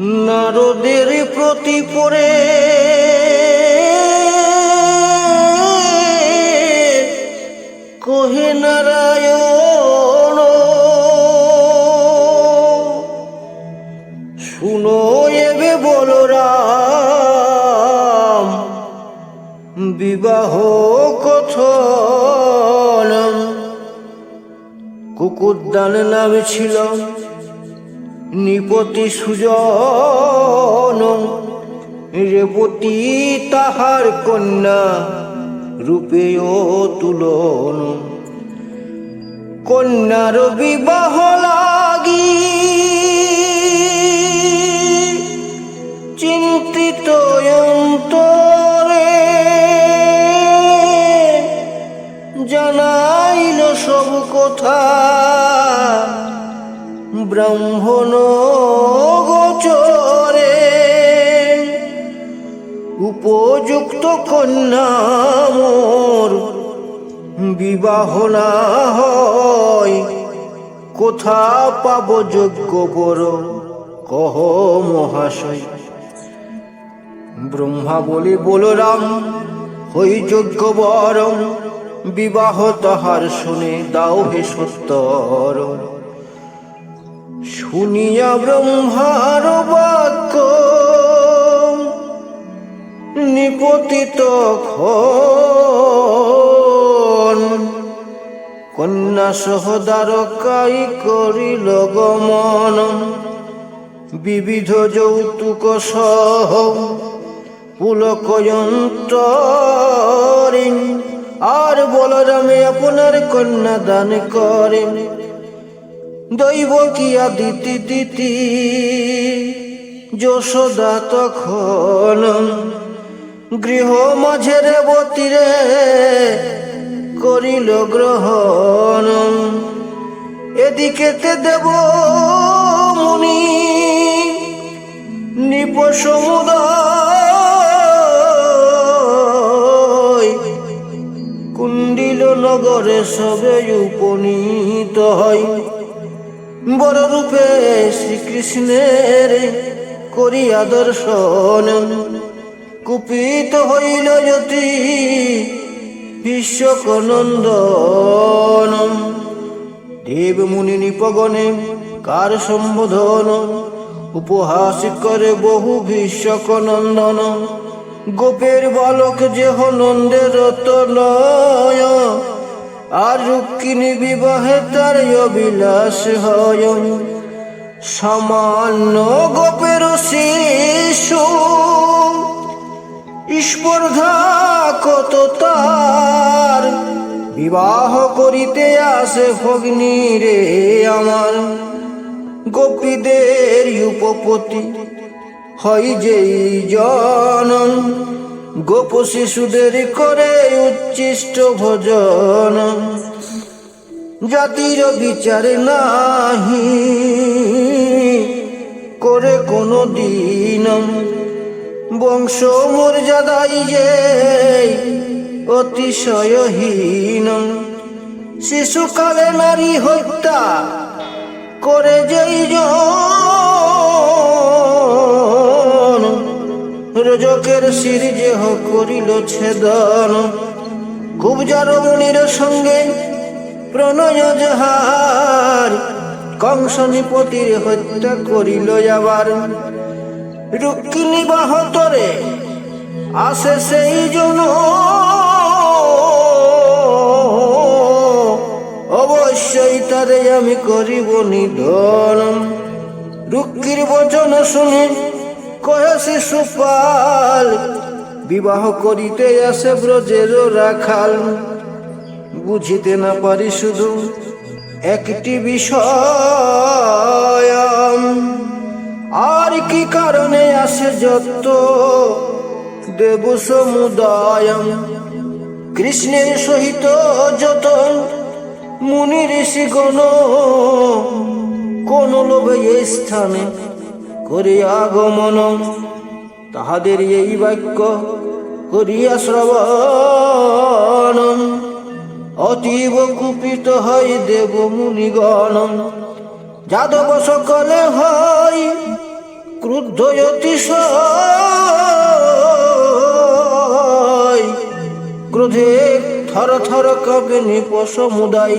নারদের প্রতি পরে কহে নারায়ণ। শুনো এবে বলরাম বিবাহ কথন কুকুরদান নামে ছিল নিপতি সুজন রেবতী তাহার কন্যা রূপেও তুলন। কন্যার বিবাহ লাগি, চিন্তিত অন্তরে জানাইল সব কথা। ব্রাহ্মণ গোচরে। উপযুক্ত কন্যা মোর বিবাহ না হয়, কোথা পাব যোগ্য বড় কহ মহাশয়। ব্রহ্মা বলে, বলরাম, হই যোগ্য বরম বিবাহ তাহার শুনে দাও হে সত্তর। শুনিয়া ব্রহ্মার বাক্য। নিপতিত কন্যা সহদারকাই করিল গমন। বিবিধ যৌতুক সহ পুলকয়ন্তরে আর বলরামে আপনার কন্যা দান করেন। দৈব কিয়া দিতি দিতি যশোদা তখন গৃহ মাঝের বতিরে করিল গ্রহণ। এদিকে তে দেব মুনি, নিপ সমুদয়। কুণ্ডিল নগরে সবে উপনীত হয়। বড় রূপে শ্রীকৃষ্ণের করিয়া দর্শন কুপিত হইল যতি বিশ্বকনন্দন। দেব মুনি নিপগণে কার সম্বোধন? উপহাস করে বহু বিশ্বকনন্দন। গোপের বালক যেহ নন্দের তনয় আর রুক্মিণী বিবাহে তার অবিলাস হয়। সামান্য গোপের শিশু, স্পর্ধা কত তার? বিবাহ করিতে আসে ভগ্নী রে আমার। গোপীদের উপপতি হয় যেই জন গোপ শিশুদের করে উচ্ছিষ্ট ভোজন। জাতির বিচার নাহি, করে কোনো দিন বংশ মর্যাদাই যে অতিশয়হীন। শিশুকালে নারী হত্যা করে যেই জন শির যেহ করিল ছেদন। খুব জারমণির সঙ্গে প্রণয় যাহার, কংস নিপতির হত্যা করিল আবার রুক্মিণী বাহতরে আসে সেই জন অবশ্যই তারে আমি করিব নিধন। রুক্মির বচন শুনে কহে সুপাল বিবাহ করিতে আসে ব্রজের রাখাল। বুঝিতে না পারি শুধু একটি বিষয় আর কি কারণে আসে যত দেব সমুদায় কৃষ্ণের সহিত যত মুনি ঋষি গণ কোন লোভে স্থানে করে আগমন। তাহাদের এই বাক্য করিয়া শ্রবণ। অতীব কুপিত হয় দেব মুনিগণ। যাদব সকলে হয় ক্রুদ্ধ ক্রোধে থর থর কাঁপে নিপ সমুদায়